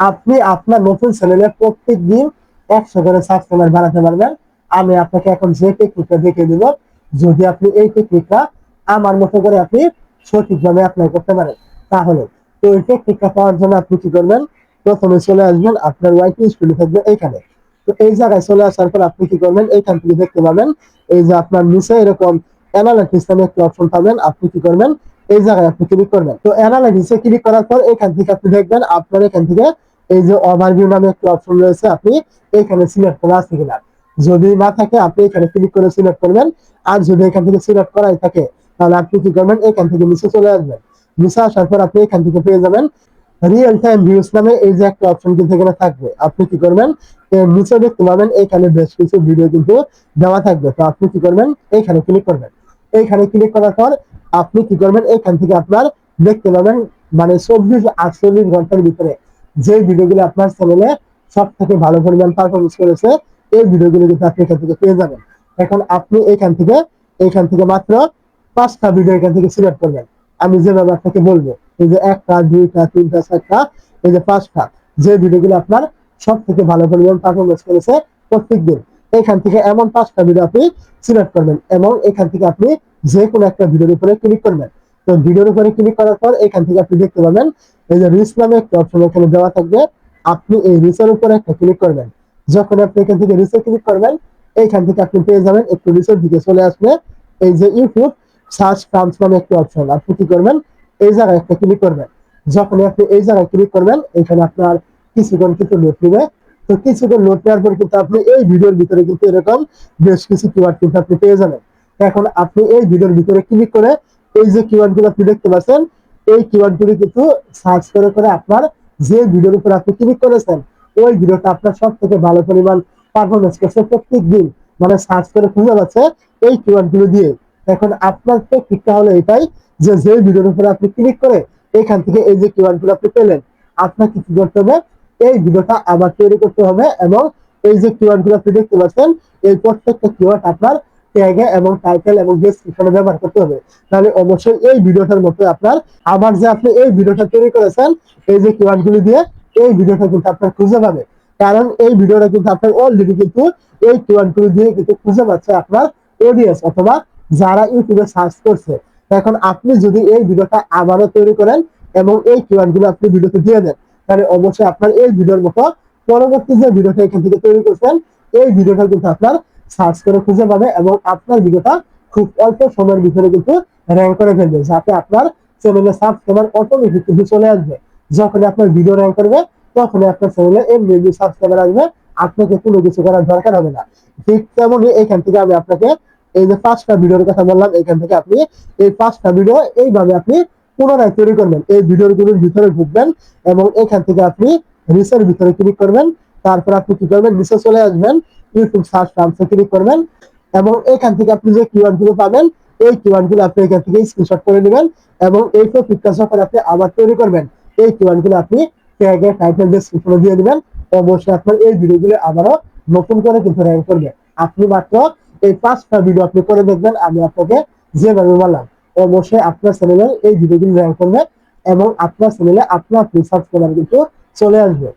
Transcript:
আপনি আপনার নতুন চ্যানেলে প্রত্যেক দিন একশো করে সাবস্ক্রাইবার বাড়াতে পারবেন। আমি আপনাকে এখন যে টেকনিকটা দেখিয়ে দিব, যদি আপনি এই টেকনিকটা আমার মতো করে আপনি সঠিকভাবে অ্যাপ্লাই করতে পারেন, তাহলে তো এই টেকনিকটা পাওয়ার জন্য আপনি কি করবেন? প্রথমে চলে আসবেন আপনার ওয়াইটি স্কুলে থাকবে এইখানে তো এই জায়গায় চলে আসার পর আপনি কি করবেন? এইখান থেকে দেখতে পাবেন, এই যে আপনার নিচে এরকম অ্যানালাইটিস নামে একটি অপশন পাবেন, আপনি কি করবেন? এই জায়গায় আপনি ক্লিক করবেন। তো অ্যানালাইটিসে ক্লিক করার পর এখান থেকে আপনি দেখবেন আপনার এখান থেকে এই যে ওভারভিউ নামে একটি অপশন রয়েছে, আপনি এখানে সিলেক্ট করা আছে কিনা। যদি না থাকে, আপনি এখানে ক্লিক করে সিলেক্ট করবেন। আর যদি এখান থেকে সিলেক্ট করাই থাকে, তাহলে আপনি কি করবেন? এখান থেকে নিচে চলে আসবেন। নিচে আসার পর আপনি এখান থেকে পেয়ে যাবেন রিয়েল টাইম ভিউজ নামে এই যে একটা অপশন কিন্তু এখানে থাকবে। আপনি কি করবেন? নিচে দেখতে পাবেন, এখানে বেশ কিছু ভিডিও কিন্তু দেওয়া থাকবে। তো আপনি কি করবেন? এইখানে ক্লিক করবেন। এইখানে ক্লিক করার পর আপনি কি করবেন? এখান থেকে আপনার দেখতে পাবেন মানে চব্বিশ আটচল্লিশ ঘণ্টার ভিতরে যে ভিডিওগুলো আপনার চ্যানেলে সব থেকে ভালো পরিমাণ পারফরমেন্স করেছে, এই ভিডিওগুলো কিন্তু আপনি এখান থেকে পেয়ে যাবেন। এখন আপনি এখান থেকে এখান থেকে মাত্র পাঁচটা ভিডিও এখান থেকে সিলেক্ট করবেন। আমি যেভাবে আপনাকে বলব, এই যে একটা, দুইটা, তিনটা, চারটা, এই যে পাঁচটা, যে ভিডিওগুলো আপনার সব থেকে ভালো পরিমাণ পারফরমেন্স করেছে প্রত্যেক দিন এখান থেকে এমন পাঁচটা ভিডিও আপনি সিলেক্ট করবেন এবং এখান থেকে আপনি যে কোনো একটা ভিডিওর উপরে ক্লিক করবেন। তো ভিডিওর উপরে ক্লিক করার পর এখান থেকে আপনি দেখতে পাবেন, এই যে রিস নামে একটা অপশন এখানে দেওয়া থাকবে, আপনি এই রিসের উপরে একটা ক্লিক করবেন। যখন আপনি এখান থেকে রিসে ক্লিক করবেন এইখান থেকে আপনি পেয়ে যাবেন একটু রিসের দিকে চলে আসবে, এই যে ইউটিউব সার্চ টার্মস নামে একটা অপশন আপনি কি করবেন, এই জায়গায় একটা ক্লিক করবেন। যখন আপনি এই জায়গায় ক্লিক করবেন, এখানে আপনার কিছুক্ষণ কিন্তু নোট নেবে। তো কিছুক্ষণ নোট নেওয়ার পর কিন্তু আপনি এই ভিডিওর ভিতরে কিন্তু এরকম বেশ কিছু কিওয়ার্ড কিন্তু আপনি পেয়ে যাবেন। এখন আপনি এই ভিডিওর ভিতরে ক্লিক করে এই যে কিওয়ার্ডগুলো আপনি দেখতে পাচ্ছেন, এই কিওয়ার্ড গুলি কিন্তু সার্চ করে করে আপনার যে ভিডিওর উপর আপনি ক্লিক করেছেন, ওই ভিডিওটা আপনার সব থেকে ভালো পরিমাণ পারফরমেন্স করছে প্রত্যেক দিন মানে সার্চ করে খুঁজে পাচ্ছে এই কিওয়ার্ডগুলো দিয়ে। এখন আপনার তো টেকনিকটা হলো এটাই যে যে ভিডিওর উপরে আপনি ক্লিক করে এখান থেকে এই যে কিওয়ার্ডগুলো আপনি পেলেন আপনার কি করতে হবে? এই ভিডিওটা আবার তৈরি করতে হবে এবং এই যে কিওয়ার্ডগুলো আপনি দেখতে পাচ্ছেন, এই প্রত্যেকটা কিওয়ার্ড আপনার ট্যাগে এবং টাইটেল এবং ডেসক্রিপশনে ব্যবহার করতে হবে। তাহলে অবশ্যই এই ভিডিওটার মতো আপনার আবার যে আপনি এই ভিডিওটা তৈরি করেছেন, এই যে কিওয়ার্ড গুলি দিয়ে এই ভিডিওটা কিন্তু আপনার খুঁজে পাবে। কারণ এই ভিডিওটা কিন্তু আপনার অলরেডি কিন্তু এই কিওয়ার্ড গুলি দিয়ে কিন্তু খুঁজে পাচ্ছে আপনার অডিয়েন্স অথবা যারা ইউটিউবে সার্চ করছে। এখন আপনি যদি এই ভিডিওটা আবারও তৈরি করেন এবং এই কিওয়ার্ডগুলো আপনি ভিডিওতে দিয়ে দেন, তাহলে অবশ্যই আপনার এই ভিডিওর মতো পরবর্তী যে ভিডিওটা এখান থেকে তৈরি করছেন, এই ভিডিওটা কিন্তু আপনার সার্চ করে খুঁজে পাবে এবং আপনার ভিডিওটা খুব অল্প সময়ের ভিতরে কিন্তু র্যাঙ্ক করে ফেলবে, যাতে আপনার চ্যানেলে সাবস্ক্রাইবার অটোমেটিক কিন্তু চলে আসবে। যখন আপনার ভিডিও র্যাঙ্ক করবে তখন আপনার চ্যানেলে এমনি সাবস্ক্রাইবার আসবে, আপনাকে কোনো কিছু করার দরকার হবে না। ঠিক তেমনই এখান থেকে আমি আপনাকে এই যে পাঁচটা ভিডিওর কথা বললাম, এখান থেকে আপনি এই পাঁচটা ভিডিও এইভাবে আপনি পুনরায় তৈরি করবেন। এই ভিডিওরগুলোর ভিতরে ঢুকবেন এবং এখান থেকে আপনি রিসের ভিতরে ক্লিক করবেন। তারপর আপনি কি করবেন? নিচে চলে আসবেন। ইউটিউব সার্চ টার্মসে ক্লিক করবেন এবং এখান থেকে আপনি যে কিওয়ার্ডগুলো পাবেন, এই কিওয়ার্ডগুলো আপনি এখান থেকে স্ক্রিনশট করে নেবেন এবং এই টপিকটা যখন আপনি আবার তৈরি করবেন। এই কিওয়ার্ডগুলো আপনি ট্যাগে টাইটেল ডেসক্রিপশনে দিয়ে দিবেন অবশ্যই আপনার এই ভিডিওগুলো আবারও নতুন করে কিন্তু র্যাঙ্ক করবে। আপনি মাত্র এই পাঁচটা ভিডিও আপনি করে দেখবেন, আমি আপনাকে যেভাবে বললাম। অবশ্যই আপনার চ্যানেলে এই ভিডিওগুলো র্যাঙ্ক করবে এবং আপনার চ্যানেলে আপনার আপনি সাবস্ক্রাইবার কিন্তু চলে আসবে।